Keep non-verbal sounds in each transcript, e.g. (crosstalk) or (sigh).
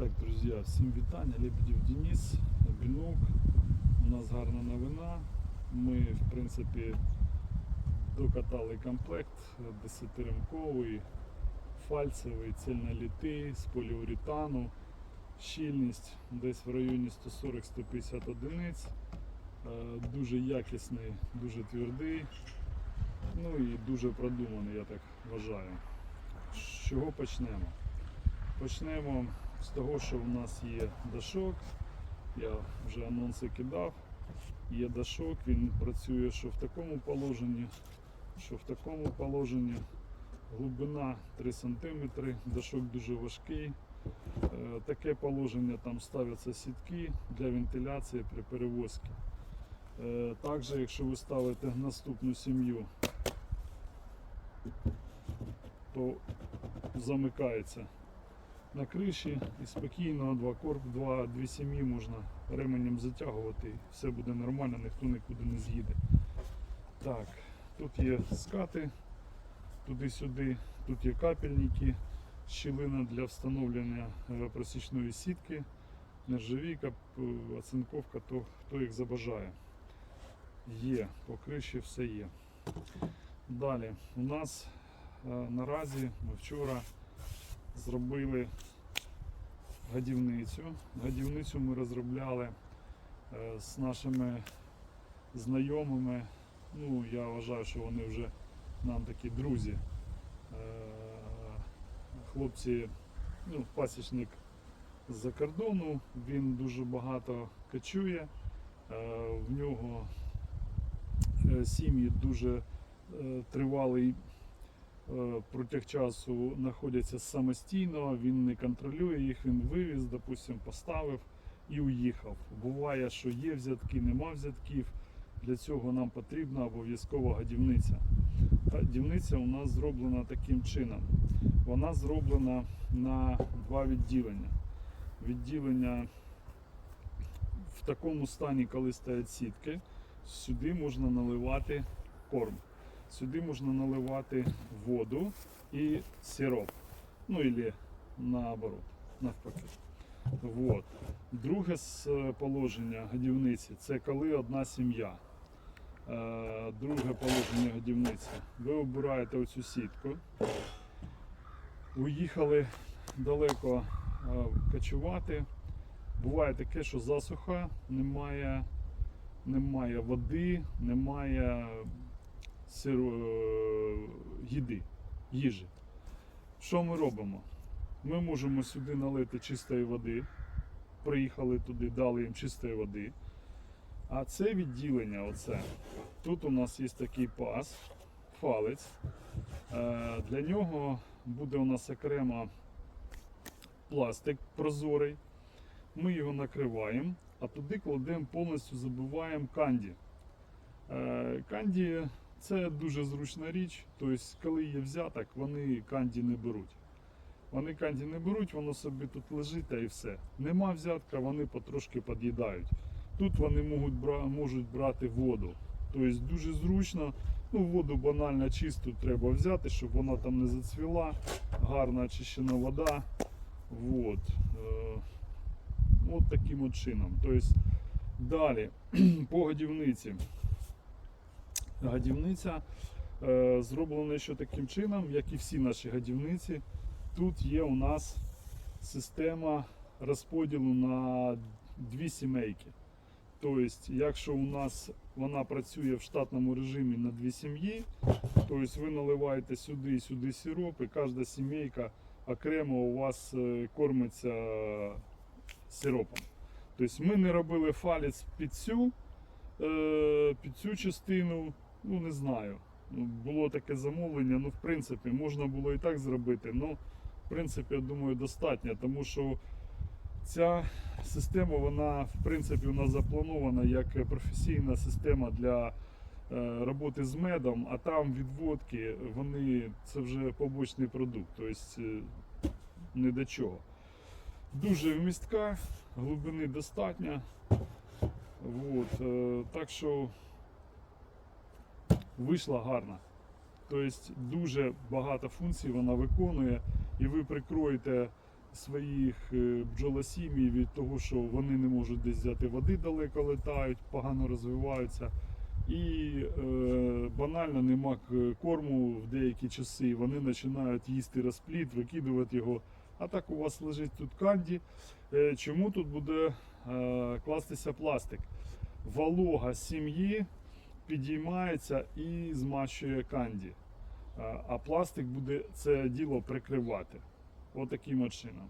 Так, друзі, всім вітання. Лебедів Денис, Бінок. У нас гарна новина. Ми, в принципі, докатали комплект 10-ремковий, фальцевий, цельнолітий з поліуретану. Щільність десь в районі 140-150 одиниць. Е, Дуже якісний, дуже твердий. Ну і дуже продуманий, я так вважаю. З чого почнемо? Почнемо з того, що в нас є дашок. Я вже анонси кидав. Є дашок, він працює що в такому положенні, що в такому положенні. Глибина 3 см, дашок дуже важкий. Е, Таке положення там ставляться сітки для вентиляції при перевозці. Е, Також, якщо ви ставите наступну сім'ю, то замикається на криші і спокійно два корп, два, дві сім'ї можна ременем затягувати, і все буде нормально, ніхто нікуди не з'їде. Так, тут є скати туди-сюди, тут є капельники, щілина для встановлення е, просічної сітки, нержавійка, оцинковка, то хто їх забажає. Є, по криші все є. Далі у нас е, наразі ми вчора зробили гадівницю. Гадівницю ми розробляли е, з нашими знайомими. Ну, я вважаю, що вони вже нам такі друзі. Е, Хлопці, ну, пасічник з-за кордону, він дуже багато качує. Е, В нього сім'ї дуже тривалий протяг часу знаходяться самостійно, він не контролює їх, він вивіз, допустим, поставив і уїхав. Буває, що є взятки, нема взятків. Для цього нам потрібна обов'язкова гадівниця. Гадівниця у нас зроблена таким чином. Вона зроблена на два відділення. Відділення в такому стані, коли стоять сітки, сюди можна наливати корм. Сюди можна наливати воду і сироп. Ну или наоборот, навпаки. Вот. Друге е, положення годівниці це коли одна сім'я. Е, Друге положення годівниці. Ви обираєте оцю сітку. Уїхали далеко е, качувати. Буває таке, що засуха, немає, немає води, немає сиро, е, їди, їжі. Що ми робимо? Ми можемо сюди налити чистої води. Приїхали туди, дали їм чистої води. А це відділення, оце. Тут у нас є такий паз, фалець. Е, Для нього буде у нас окремо пластик прозорий. Ми його накриваємо, а туди кладемо повністю забиваємо канді. Е, Канді це дуже зручна річ. Тобто, коли є взяток, вони канді не беруть. Вони канді не беруть, воно собі тут лежить та і все. Нема взятка, вони потрошки під'їдають. Тут вони можуть, можуть брати воду. Тобто дуже зручно. Ну, воду банально чисту треба взяти, щоб вона там не зацвіла. Гарно очищена вода. Вот. Е, От таким от чином. Тобто, далі, (clears throat) по годівниці. Годівниця е, зроблена ще таким чином, як і всі наші годівниці. Тут є у нас система розподілу на дві сімейки. Тобто, якщо у нас вона працює в штатному режимі на дві сім'ї, тобто ви наливаєте сюди і сюди сироп, і кожна сімейка окремо у вас е, кормиться сиропом. Тобто ми не робили фалець під цю, е, під цю частину, ну не знаю. Ну, Було таке замовлення, ну в принципі можна було і так зробити, але в принципі я думаю достатньо, тому що ця система, вона в принципі у запланована як професійна система для е, роботи з медом, а там відводки, вони це вже побочний продукт, тобто не до чого. Дуже вмістка, глибини достатньо. Вот, е, так що вийшла гарна. Тобто дуже багато функцій вона виконує, і ви прикроєте своїх е, бджолосім'ї від того, що вони не можуть десь взяти води далеко летають, погано розвиваються. І е, банально нема корму в деякі часи. Вони починають їсти розплід, викидувати його. А так у вас лежить тут канді. Е, чому тут буде е, кластися пластик? Волога сім'ї підіймається і змащує канді. А- пластик буде це діло прикривати. Отаким от чином.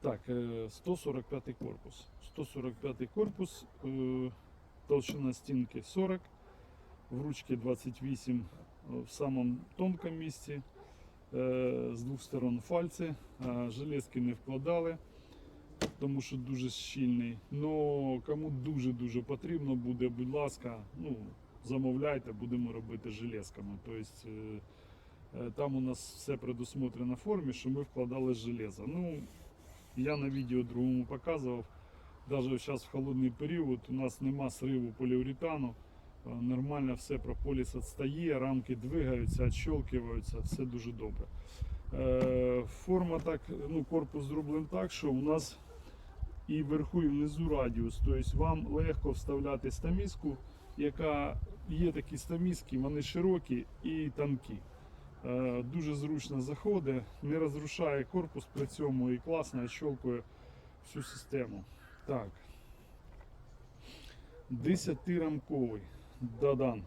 Так, е, 145 корпус. 145 корпус, е, толщина стінки 40, в ручці 28 е, в самому тонкому місці. Е, З двох сторон фальці. Е, Железки не вкладали, тому що дуже щільний. Но кому дуже-дуже потрібно буде, будь ласка, ну, замовляйте, будемо робити железками. Тобто, там у нас все предусмотрено в формі, що ми вкладали железо. Ну, я на відео другому показував. Навіть зараз в холодний період у нас нема сриву поліуретану. Е, Нормально все прополіс відстає, рамки двигаються, відщелкиваються, все дуже добре. Форма так, ну, корпус зроблений так, що у нас і вверху, і внизу радіус. Тобто вам легко вставляти стаміску, яка є такі стаміски, вони широкі і тонкі. Е, Дуже зручно заходить, не розрушає корпус при цьому і класно відщолкує всю систему. Так. 10-рамковий Дадан.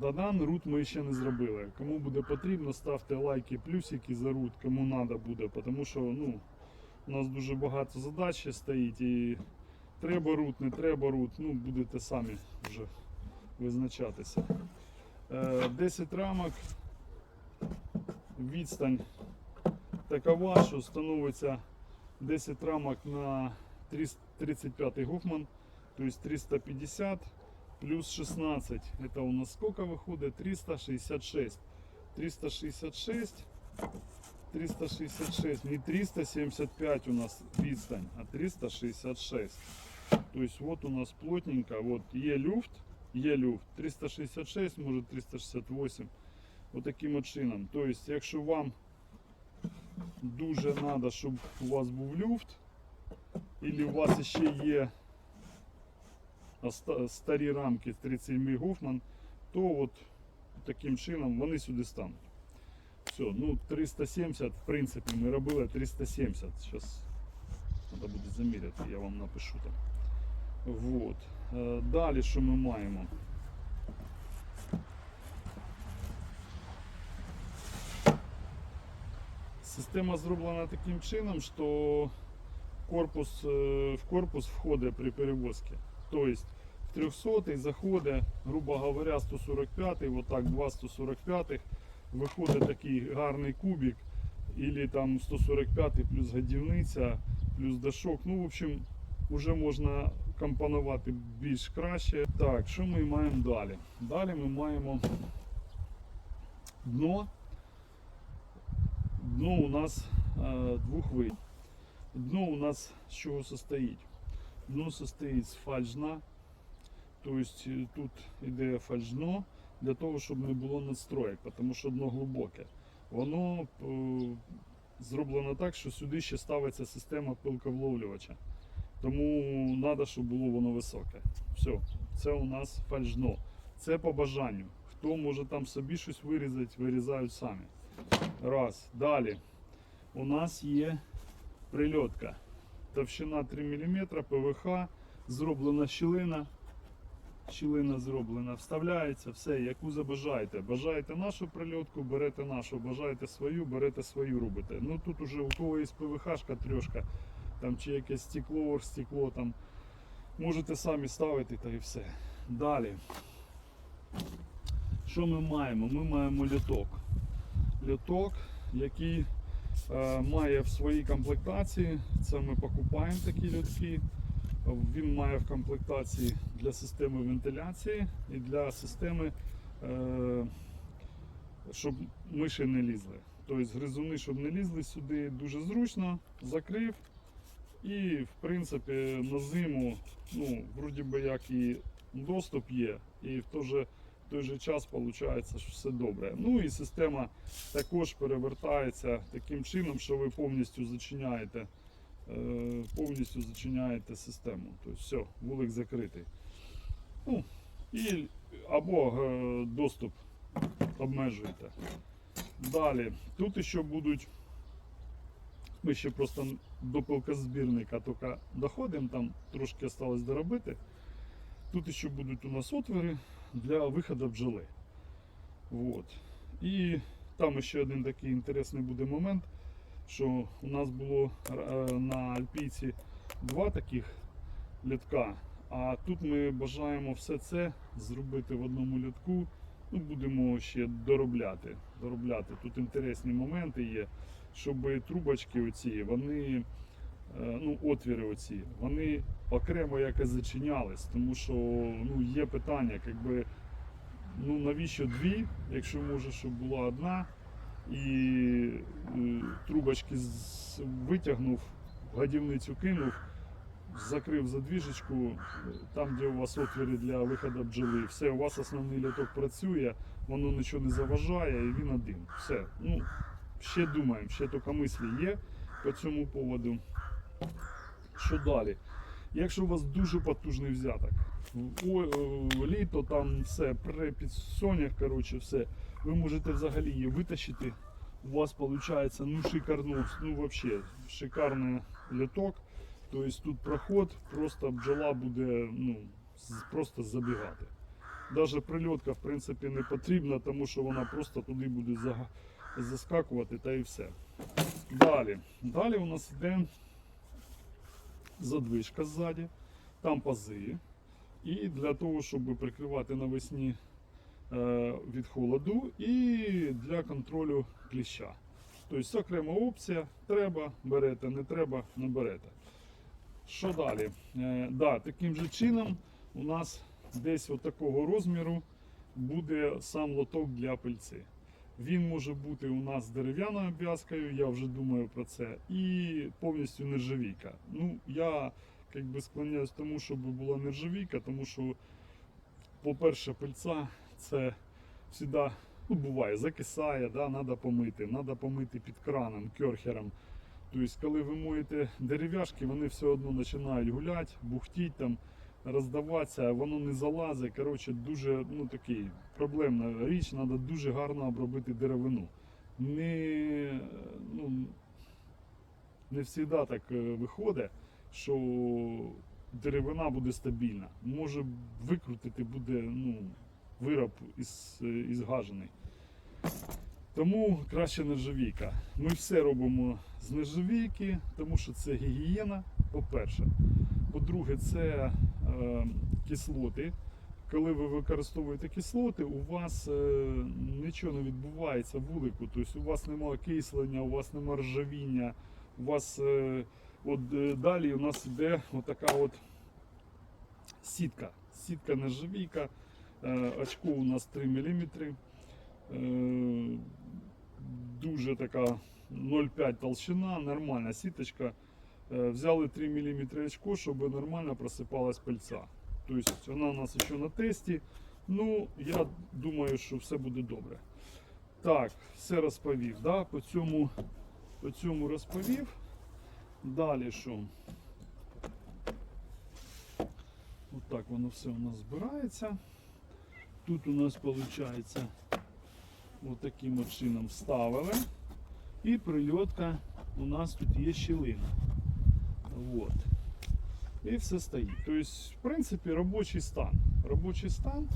Дадан рут ми ще не зробили. Кому буде потрібно, ставте лайки, плюсики за рут, кому треба буде, тому що ну, у нас дуже багато задач стоїть і треба рут, не треба рут, ну будете самі вже визначатися. Е, 10 рамок, відстань такова, що становиться 10 рамок на 35 Гофман, то есть 350 плюс 16. Это у нас сколько выходит? 366. 366. 366. Не 375 у нас відстань, а 366. То есть вот у нас плотненько. Вот є люфт, є люфт. 366, може 368. Вот таким от чином. То есть, якщо вам дуже треба, щоб у вас був люфт, Или у вас ще є оста- старі рамки 37 Гофман, то от таким чином вони сюди стануть. Все, ну 370, в принципі, ми робили 370. Зараз треба буде заміряти, я вам напишу там. Вот. Е, Далі що ми маємо? Система зроблена таким чином, що корпус, е, в корпус входить при перевозці. Тобто в 300 заходить, грубо говоря, 145, вот так два 145 виходить такий гарний кубик, или там 145 плюс годівниця, плюс дашок. Ну, в общем, вже можна компонувати більш краще. Так, що ми маємо далі? Далі ми маємо дно. Дно у нас е, двох видів. Дно у нас з чого состоїть? Дно состоїть з фальжна. Тобто е, тут іде фальжно для того, щоб не було надстроєк, тому що дно глибоке. Воно е, зроблено так, що сюди ще ставиться система пилковловлювача. Тому треба, щоб було воно високе. Все, це у нас фальжно. Це по бажанню. Хто може там собі щось вирізати, вирізають самі. Раз. Далі. У нас є прильотка. Товщина 3 мм, ПВХ, зроблена щілина. Щілина зроблена, вставляється, все, яку забажаєте. Бажаєте нашу прильотку, берете нашу, бажаєте свою, берете свою робите. Ну тут уже у кого є ПВХшка трьошка, там чи якесь стекло, оргстекло, там можете самі ставити та і все. Далі. Що ми маємо? Ми маємо літок. Літок, який е, має в своїй комплектації, це ми покупаємо такі льотки. Він має в комплектації для системи вентиляції і для системи, е, щоб миші не лізли. Тобто гризуни, щоб не лізли сюди, дуже зручно, закрив. І в принципі на зиму, ну, вроді би як і доступ є, і в той же в той же час виходить, що все добре. Ну і система також перевертається таким чином, що ви повністю зачиняєте, повністю зачиняєте систему. Тобто все, вулик закритий. Ну, і, або е, доступ обмежуєте. Далі, тут ще будуть. Ми ще просто до пилкозбірника тільки доходимо, там трошки осталось доробити. Тут ще будуть у нас отвори для виходу бджоли. Вот. І там ще один такий інтересний буде момент, що у нас було е, на Альпійці два таких літка, а тут ми бажаємо все це зробити в одному літку. Ну, будемо ще доробляти. доробляти. Тут інтересні моменти є, щоб трубочки оці, вони, е, ну, отвіри оці, вони окремо якось зачинялись, тому що ну, є питання, якби, ну навіщо дві, якщо може, щоб була одна, і трубочки витягнув, в годівницю кинув, закрив задвіжечку, там, де у вас отвіри для виходу бджоли, все, у вас основний літок працює, воно нічого не заважає і він один. Все. Ну, ще думаємо, ще тільки мислі є по цьому поводу. Що далі? Якщо у вас дуже потужний взяток, о, о, літо там все, при підсонях, коротше, все, ви можете взагалі її витащити. У вас виходить ну шикарно, ну вообще шикарний літок. Тобто тут проход, просто бджола буде ну, просто забігати. Навіть прильотка в принципі не потрібна, тому що вона просто туди буде за- заскакувати та і все. Далі. Далі у нас йде задвижка ззаді, там пази. І для того, щоб прикривати навесні е, від холоду і для контролю кліща. Тобто окрема опція, треба, берете, не треба, не берете. Що далі? Е, да, таким же чином у нас десь от такого розміру буде сам лоток для пильці. Він може бути у нас дерев'яною обв'язкою, я вже думаю про це, і повністю нержавійка. Ну, я як би склоняюсь тому, щоб була нержавійка, тому що, по-перше, пильця це завжди ну, буває, закисає, да, треба помити, треба помити під краном, керхером. Тобто, коли ви моєте дерев'яшки, вони все одно починають гуляти, бухтіть там, роздаватися, воно не залазить. Коротше, дуже ну, такий проблемна річ, треба дуже гарно обробити деревину. Не, ну, не завжди так е, виходить, що деревина буде стабільна. Може викрутити буде ну, вироб із, е, ізгажений. Тому краще нержавійка. Ми все робимо з нержавійки, тому що це гігієна, по-перше. По-друге, це е, кислоти. Коли ви використовуєте кислоти, у вас е, нічого не відбувається вулику. Тобто у вас немає окислення, у вас немає ржавіння, у вас е, от, е, далі у нас йде отака от сітка. Сітка нержавійка. Е, очко у нас 3 мм. Е, дуже така 0,5 толщина, нормальна сіточка. Взяли 3 мм очко, щоб нормально просипалась пильця. Тобто вона у нас ще на тесті. Ну, я думаю, що все буде добре. Так, все розповів. Да? По, цьому, по цьому розповів. Далі що? Отак воно все у нас збирається. Тут у нас виходить от таким от чином вставили. І прильотка у нас тут є щілина. Вот. І все стоїть. Тобто, в принципі, робочий стан. Робочий стан.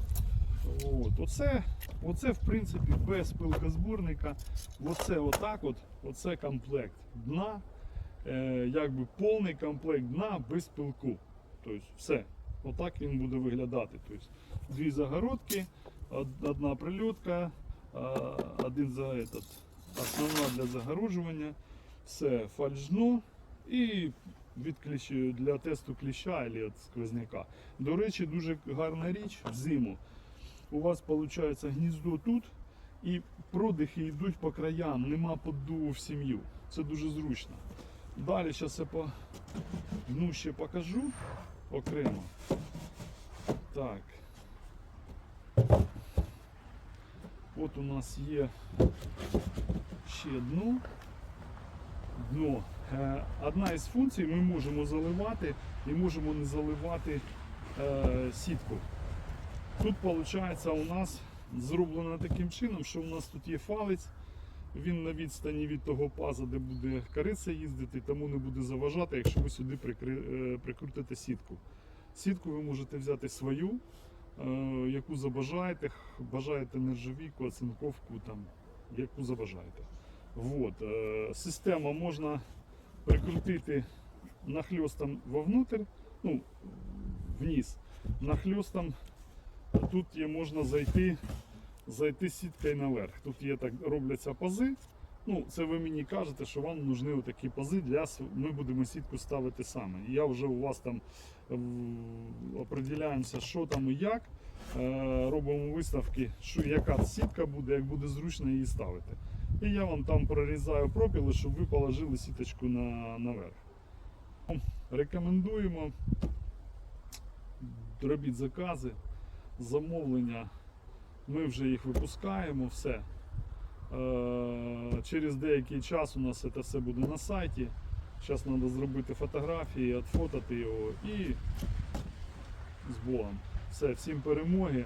От. Оце, оце, в принципі, без пилкозборника. Оце отак от, оце комплект дна. Е, якби повний комплект дна без пилку. Тобто, все. Отак він буде виглядати. Тобто, дві загородки, одна прильотка, один за этот, основна для загороджування, все фальшно і від кліщ- для тесту кліща або від сквозняка. До речі, дуже гарна річ в зиму. У вас виходить гніздо тут і продихи йдуть по краям, нема поддуву в сім'ю. Це дуже зручно. Далі зараз я по дну ще покажу окремо. Так. От у нас є ще дно. Дно. Е, Одна із функцій ми можемо заливати і можемо не заливати е, сітку. Тут виходить у нас зроблено таким чином, що у нас тут є фалець, він на відстані від того паза, де буде кариця їздити, тому не буде заважати, якщо ви сюди е, прикрутите сітку. Сітку ви можете взяти свою, е, яку забажаєте, бажаєте нержавійку, оцинковку, там, яку забажаєте. Вот. е, Система можна прикрутити нахльостом вовнутрь, ну, вниз, нахльостом тут є можна зайти, зайти сіткою наверх. Тут є так робляться пази. Ну, це ви мені кажете, що вам нужні отакі пази для ми будемо сітку ставити саме. Я вже у вас там определяємося, що там і як. Е, Робимо виставки, що яка сітка буде, як буде зручно її ставити. І я вам там прорізаю пропіли, щоб ви положили сіточку на, наверх. Рекомендуємо. Робіть закази, замовлення. Ми вже їх випускаємо, все. Е, Через деякий час у нас це все буде на сайті. Зараз треба зробити фотографії, відфотати його і з Богом. Все, всім перемоги.